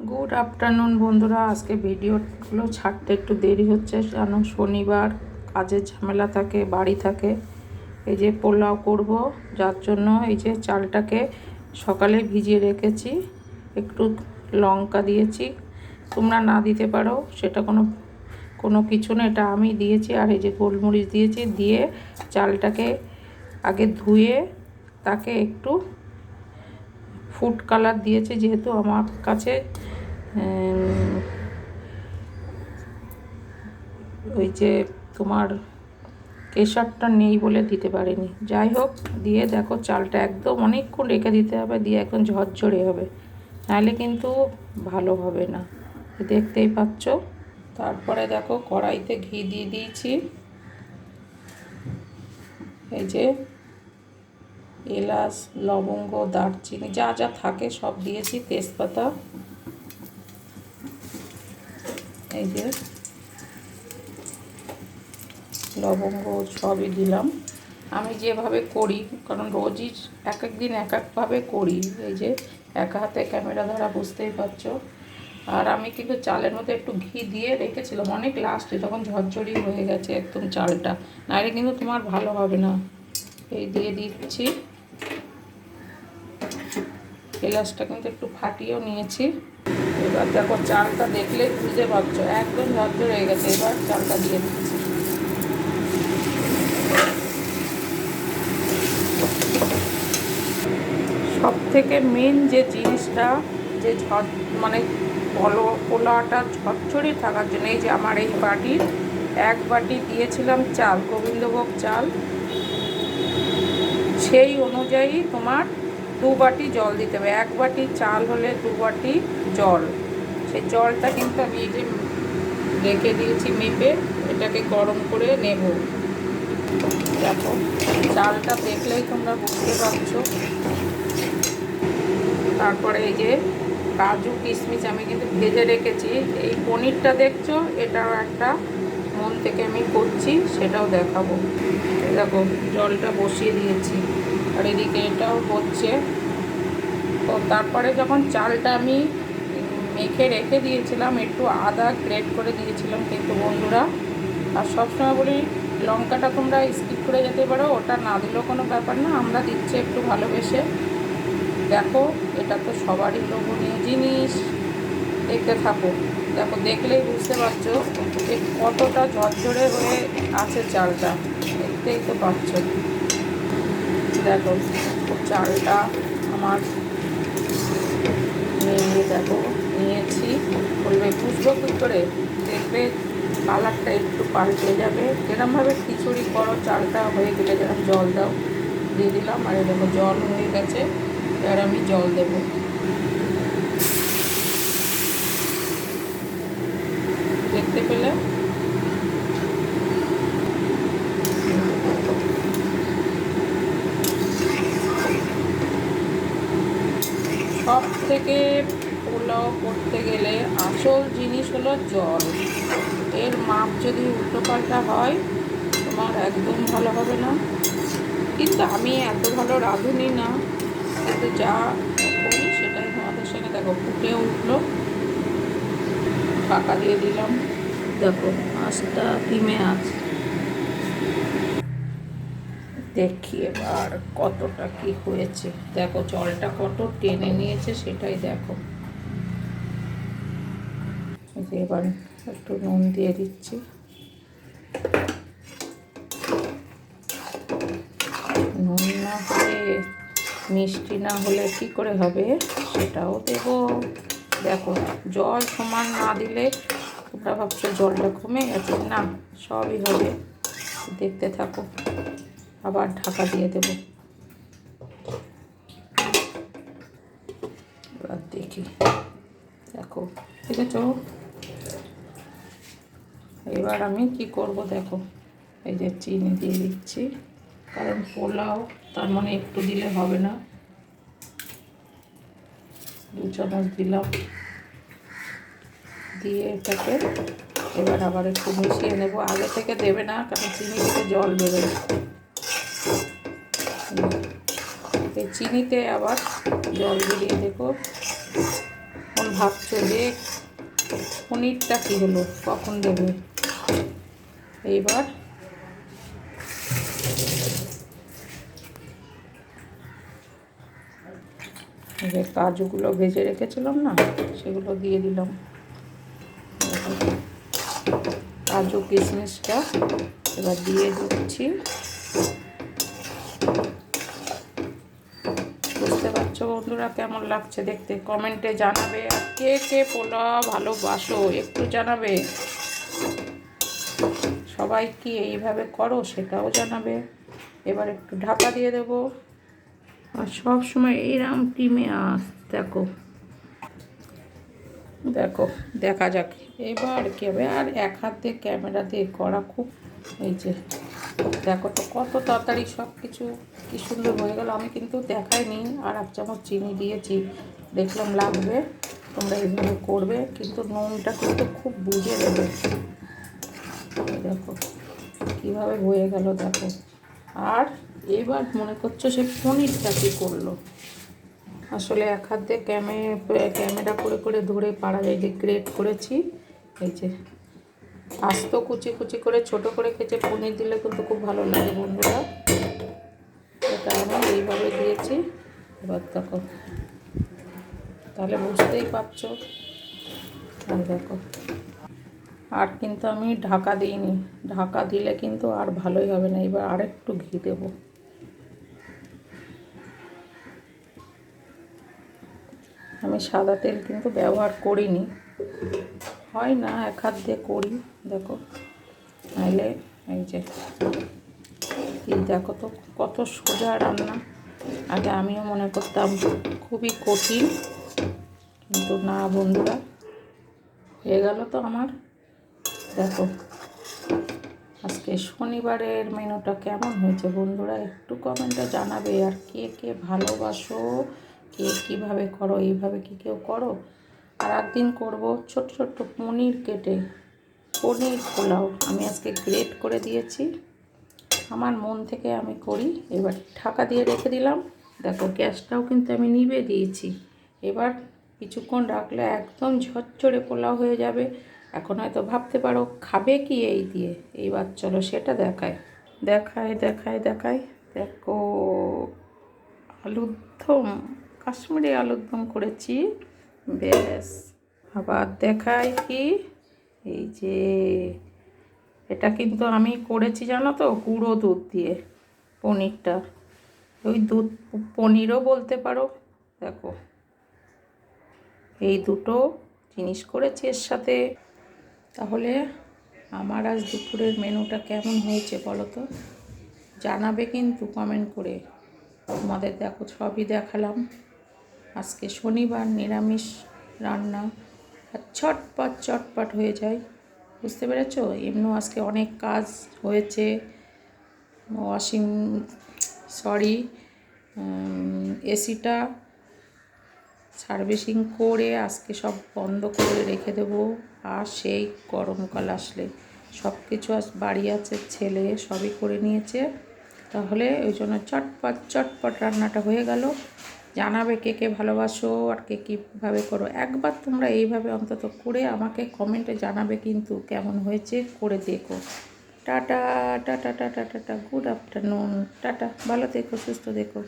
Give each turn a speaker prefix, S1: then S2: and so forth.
S1: Good afternoon বন্ধুরা। আজকে ভিডিওগুলো ছাড়তে একটু দেরি হচ্ছে। কারণ শনিবার, কাজের ঝামেলা থাকে, বাড়ি থাকে। এই যে পোলাও করব, যার জন্য এই যে চালটাকে সকালে ভিজিয়ে রেখেছি। একটু লঙ্কা দিয়েছি। তোমরা না দিতে পারো, সেটা কোনো কোনো কিছু না। এটা আমি দিয়েছি, আর এই যে গোলমরিচ দিয়েছি। দিয়ে চালটাকে আগে ধুয়ে তাকে একটু ফুড কালার দিয়েছে যেহেতু আমার কাছে ওই যে তোমার কেশরটা নেই বলে দিতে পারিনি। যাই হোক, দিয়ে দেখো চালটা একদম অনেকক্ষণ রেখে দিতে হবে, দিয়ে একদম ঝরঝরে হবে। নাহলে কিন্তু ভালো হবে না। দেখতেই পাচ্ছ। তারপরে দেখো কড়াইতে ঘি দিয়ে দিয়েছি। এই যে এলাচ, লবঙ্গ, দারচিনি, যা যা থাকে সব দিয়েছি, তেজপাতা। এই যে লবঙ্গ সবই দিলাম। আমি যেভাবে করি, কারণ রোজই এক এক দিন এক একভাবে করি, এই যে এক হাতে ক্যামেরা ধরা বুঝতেই পারছ। আর আমি কিন্তু চালের মধ্যে একটু ঘি দিয়ে রেখেছিলাম, অনেক লাস্টে তখন ঝরঝরি হয়ে গেছে একদম চালটা নাহলে কিন্তু তোমার ভালো হবে না। এই দিয়ে দিচ্ছি। এলাচটা কিন্তু একটু ফাটিয়েও নিয়েছি। এবার দেখো চালটা দেখলে বুঝতে পারছ একদম ঝরঝর হয়ে গেছে। এবার চালটা দিয়ে দিচ্ছি। সব থেকে মেন যে জিনিসটা, যে ঝড় মানে পলো পোলাটা ঝরঝরি থাকার জন্য, এই যে আমার এই বাটির এক বাটি দিয়েছিলাম চাল, গোবিন্দভোগ চাল। সেই অনুযায়ী তোমার দু বাটি জল দিতে হবে। এক বাটি চাল হলে দু বাটি জল। সেই জলটা কিন্তু আমি এই যে রেখে দিয়েছি মেপে, এটাকে গরম করে নেব। দেখো, চালটা দেখলেই তোমরা বুঝতে পারছ। তারপরে এই যে কাজু কিশমিশ আমি কিন্তু ভেজে রেখেছি। এই পনিরটা দেখছ? এটাও একটা মন থেকে আমি করছি, সেটাও দেখাবো। দেখো, জলটা বসিয়ে দিয়েছি। আর এদিকে এটাও হচ্ছে। তো তারপরে যখন চালটা আমি মেখে রেখে দিয়েছিলাম, একটু আদা গ্রেট করে দিয়েছিলাম কিন্তু বন্ধুরা। আর সবসময় বলি, লঙ্কাটা তোমরা স্কিপ করে যেতে পারো, ওটা না দিলেও কোনো ব্যাপার না, আমরা দিচ্ছি একটু ভালোবেসে। দেখো, এটা তো সবারই লোভনীয় জিনিস। দেখতে থাকো। দেখো, দেখলেই বুঝতে পারছ কতটা ঝরঝরে হয়ে আছে চালটা। দেখতেই তো পাচ্ছ। দেখো চালটা আমার নিয়ে দেখো, নিয়েছি। বলবে বুঝব কী করে? দেখবে, কালারটা একটু পাল্টে যাবে। যেরমভাবে খিচুড়ি করো, চালটা হয়ে গেলে যেরকম জল দাও। দিয়ে দিলাম, আর দেখো, জল হয়ে গেছে। এবার আমি জল দেব। দেখতে পেলে সব থেকে পোলাও করতে গেলে আসল জিনিস হলো জল। এর মাপ যদি উল্টোপাল্টা হয়, তোমার একদম ভালো হবে না। কিন্তু আমি এত ভালো রাঁধুনি না, কিন্তু যা করি সেটাই তোমাদের সঙ্গে দেখো, ফুটে উঠল। ফাঁকা দিয়ে দিলাম। দেখো মাছটা ডিমে আছে। দেখি এবার কতটা কি হয়েছে। দেখো, জলটা কত টেনে নিয়েছে, সেটাই দেখো। এবার একটু নুন দিয়ে দিচ্ছি। নুন না হলে, মিষ্টি না হলে কি করে হবে, সেটাও দেব। দেখো, জল সমান না দিলে তোমরা ভাবছ জলটা কমে গেছে? না, সবই হবে। দেখতে থাকো। আবার ঢাকা দিয়ে দেব। এবার দেখি। দেখো ঠিক আছে এবার আমি কি করব দেখো। এই যে চিনি দিয়ে দিচ্ছি। কারণ পোলাও, তার মানে একটু দিলে হবে না। দু চামচ দিলাম। দিয়ে এটাকে এবার আবার একটু মিশিয়ে নেব। আগে থেকে দেবে না, কারণ চিনি থেকে জল বেরোবে এই চিনিতে আবার জল দিয়ে দেখো কোন ভাবছ যে পনিরটা কী হলো? কখন দেবে? এইবার। এই যে কাজুগুলো ভেজে রেখেছিলাম না, সেগুলো দিয়ে দিলাম। কাজু কিশমিশটা এবার দিয়ে দিচ্ছি বুঝতে পারছ বন্ধুরা, কেমন লাগছে দেখতে? কমেন্টে জানাবে। আর কে কে পোলাও ভালোবাসো, একটু জানাবে? সবাই কি এইভাবে করো সেটাও জানাবে। এবার একটু ঢাকা দিয়ে দেবো। আর সব সময় এইরকম টিমে আস, দেখো। দেখো, দেখা যাক। এবার কি হবে? আর এক হাত ক্যামেরা দিয়ে করা খুব এই যে, দেখো তো কত তাড়াতাড়ি সব কিছু কি সুন্দর হয়ে গেল। আমি কিন্তু দেখাইনি। আর এক চামচ চিনি দিয়েছি। দেখলাম লাগবে। তোমরা এইভাবে করবে। কিন্তু নুনটা কিন্তু খুব বুঝে দেবে দেখো, কীভাবে হয়ে গেল দেখো। আর এবার মনে করছ সে পনিরটা কী করল? আসলে এক হাত ক্যামে, ক্যামেরা করে করে ধরে পাড়া যায় যে গ্রেট করেছি। এই যে, আস্ত কুচি কুচি করে ছোট করে কেচে পনির দিলে কিন্তু খুব ভালো লাগে বন্ধুরা। আমি এইভাবে দিয়েছি। এবার দেখো। তাহলে বুঝতেই পারছ। আর দেখো। আর কিন্তু আমি ঢাকা দিইনি। ঢাকা দিলে কিন্তু আর ভালোই হবে না। এবার আরেকটু ঘি দেবো। আমি সাদা তেল কিন্তু ব্যবহার করিনি। হয় না, এক হাত দিয়ে করি। দেখো। নাইলে এই যে কি দেখো তো কত সোজা রান্না। আগে আমিও মনে করতাম খুবই কঠিন, কিন্তু না বন্ধুরা, হয়ে গেল তো আমার। দেখো, আজকে শনিবারের মেনুটা কেমন হয়েছে বন্ধুরা একটু কমেন্টে জানাবে, আর কে কে ভালোবাসো, কে কীভাবে করো, এইভাবে কি কেউ করো? আর একদিন করব ছোট ছোট পনির কেটে, পনির পোলাও। আমি আজকে গ্রেট করে দিয়েছি। আমার মন থেকে আমি করি। এবার ঢাকা দিয়ে রেখে দিলাম। দেখো, গ্যাসটাও কিন্তু আমি নিভে দিয়েছি। এবার কিছুক্ষণ রাখলে একদম ঝরঝরে পোলাও হয়ে যাবে। এখন হয়তো ভাবতে পারো, খাবে কি এই দিয়ে? এইবার চলো সেটা দেখায় দেখায় দেখায় দেখায় দেখো আলুর দম কাশ্মীরি দম করেছি। ব্যাস। আবার দেখায় কি? এই যে এটা কিন্তু আমি করেছি, জানো তো, গুঁড়ো দুধ দিয়ে, পনিরটা। ওই দুধ, পনিরও বলতে পারো, দেখো। এই দুটো জিনিস করেছি এর সাথে। তাহলে আমার আজ দুপুরের মেনুটা কেমন হয়েছে বলো তো? জানাবে কিন্তু কমেন্ট করে। তোমাদের দেখো, সবই দেখালাম। আজকে শনিবার নিরামিষ রান্না। আর চটপট চটপট হয়ে যায়। বুঝতে পেরেছ? এমনিও আজকে অনেক কাজ হয়েছে। ওয়াশিং, সরি এসিটা সার্ভিসিং করে আজকে সব বন্ধ করে রেখে দেবো। আর সেই গরমকাল আসলে। সব কিছু আজ বাড়ি আছে, ছেলে সবই করে নিয়েছে। তাহলে ওই জন্য চটপট চটপট রান্নাটা হয়ে গেল। জানাবে কে কে ভালোবাসো আর কে কীভাবে করো। একবার তোমরা এইভাবে অন্তত করে আমাকে কমেন্টে জানাবে কিন্তু কেমন হয়েছে, করে দেখো। Tata tata tata tata good afternoon. Tata, ভালো দেখো সুস্থ দেখো